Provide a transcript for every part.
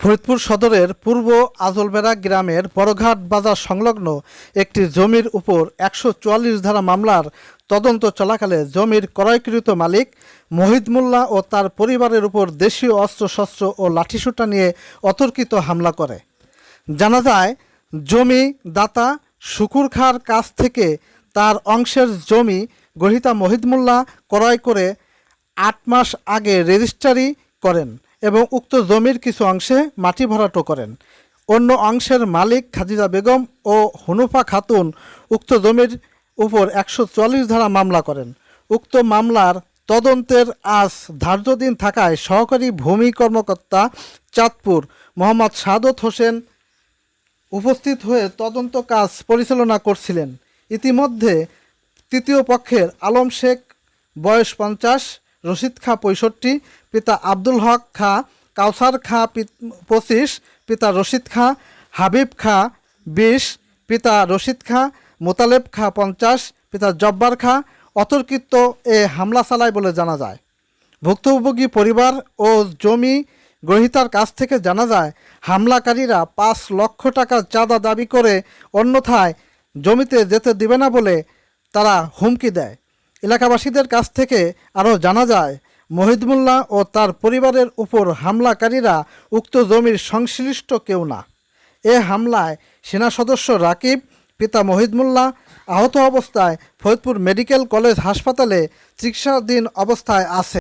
ফরিদপুর সদরের পূর্ব আজলবেড়া গ্রামের বড়ঘাট বাজার সংলগ্ন একটি জমির উপর একশো চুয়াল্লিশ ধারা মামলার তদন্ত চলাকালে জমির ক্রয়কৃত মালিক মহিদ মোল্লা ও তার পরিবারের উপর দেশীয় অস্ত্রশস্ত্র ও লাঠিসুটা নিয়ে অতর্কিত হামলা করে। জানা যায়, জমি দাতা শুকুর খাঁর কাছ থেকে তার অংশের জমি গ্রহিতা মহিদ মোল্লা ক্রয় করে আট মাস আগে রেজিস্ট্রারি করেন। এবং উক্ত জমির কিছু অংশে মাটি ভরাটো করেন। অন্য অংশের মালিক খাদিজা বেগম ও হুনুফা খাতুন উক্ত জমির উপর একশো চুয়াল্লিশ ধারা মামলা করেন। উক্ত মামলার তদন্তের আজ ধার্য দিন থাকায় সহকারী ভূমি কর্মকর্তা চাঁদপুর মোহাম্মদ সাদত হোসেন উপস্থিত হয়ে তদন্ত কাজ পরিচালনা করছিলেন। ইতিমধ্যে তৃতীয় পক্ষের আলম শেখ, বয়স পঞ্চাশ রশিদ খাঁ পঁয়ষট্টি, পিতা আব্দুল হক খাঁ কাউসার খাঁ পঁচিশ, পিতা রশিদ খাঁ হাবিব খাঁ বিশ, পিতা রশিদ খাঁ মোতালেব খাঁ পঞ্চাশ, পিতা জব্বার খাঁ অতর্কিত এ হামলা চালায় বলে জানা যায়। ভুক্তভোগী পরিবার ও জমি গ্রহীতার কাছ থেকে জানা যায়, হামলাকারীরা পাঁচ লক্ষ টাকা চাঁদা দাবি করে অন্যথায় জমিতে যেতে দিবে না বলে তারা হুমকি দেয়। এলাকাবাসীদের কাছ থেকে আরও জানা যায় মহিদমুল্লাহ ও তার পরিবারের উপর হামলাকারীরা উক্ত জমির সংশ্লিষ্ট কেউ না। এ হামলায় সেনা সদস্য রাকিব, পিতা মহিদমুল্লাহ আহত অবস্থায় ফরিদপুর মেডিকেল কলেজ হাসপাতালে চিকিৎসাধীন অবস্থায় আছে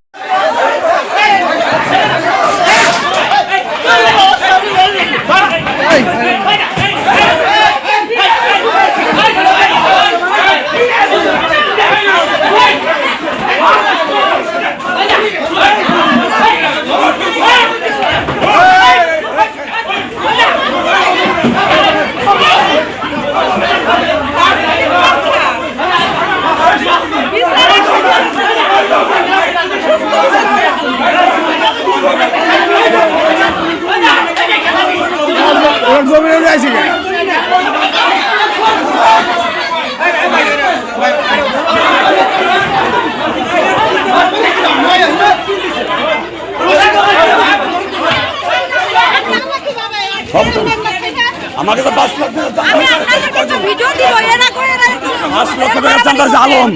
ওর জমি নিয়ে আইছি কেন আমাকে তো পাঁচ লক্ষ টাকা আমি আপনাদেরকে একটা ভিডিও দিব এরা করে এরা একটু পাঁচ আলম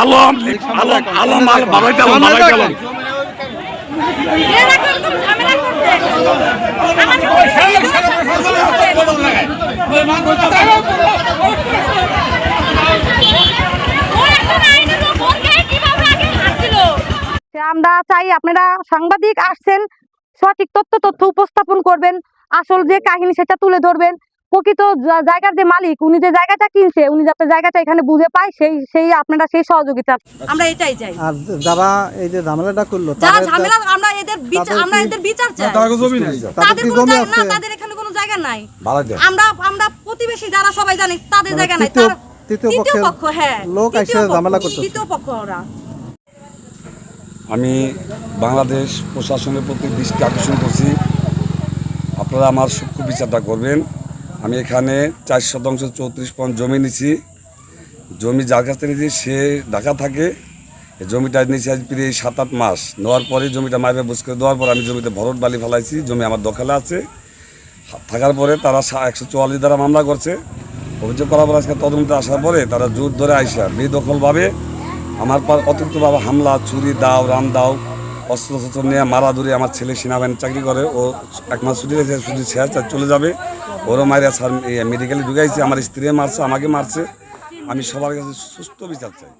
আলম আলম আলম আলম আমরা চাই আপনারা সাংবাদিক আসছেন, সঠিক তথ্য তথ্য উপস্থাপন করবেন, আসল যে কাহিনী সেটা তুলে ধরবেন। প্রকৃত জায়গার যে মালিক উনি যে জায়গাটা কিনছে উনি যাতে জায়গাটা এখানে বুঝে পায় সেই সেই আপনারা সেই সহযোগিতা আমরা এটাই চাই। আর যারা এই যে ঝামেলাটা করল যারা ঝামেলা আমরা এদের বিচার আমরা এদের বিচার চাই। জমি নেই। তাদের তাদের কোনো না তাদের এখানে কোনো জায়গা নাই। আমরা আমরা প্রতিবেশী যারা সবাই জানি তাদের মানে জায়গা নাই। তার তৃতীয় পক্ষ হ্যাঁ লোক এসে ঝামেলা করতেছে। তৃতীয় পক্ষ ওরা। আমি বাংলাদেশ প্রশাসনের প্রতি দৃষ্টি আকর্ষণ করছি। আপনারা আমার সূক্ষ্ম বিচারটা করবেন। আমি এখানে চার শতাংশ চৌত্রিশ পয়েন্ট জমি নিছি। জমি যার কাছ থেকে নিয়েছি সে ঢাকা থাকে। জমিটা নিয়েছি আজ প্রায় সাত আট মাস। নেওয়ার পরে জমিটা মাইবে বুঝ করে দেওয়ার পর আমি জমিতে ভরট বালি ফেলাইছি, জমি আমার দখলে আছে। থাকার পরে তারা একশো চুয়াল্লিশ দ্বারা মামলা করছে। অভিযোগ করার পর আজকে তদন্তে আসার পরে তারা জোর ধরে আইসা, বেদখলভাবে আমার পর অতিরিক্তভাবে হামলা, চুরি, দাও রাম দাও অস্ত্র শস্ত্র নিয়ে মারা ধরে আমার ছেলে সেনাবাহিনী চাকরি করে। ও এক মাস ছুটি রয়েছে শেষ আর চলে যাবে। ওরও মায়েরা স্যার মেডিকেলে ঢুকাইছে, আমার স্ত্রী মারছে, আমাকে মারছে। আমি সবার কাছে সুস্থ বিচার চাই।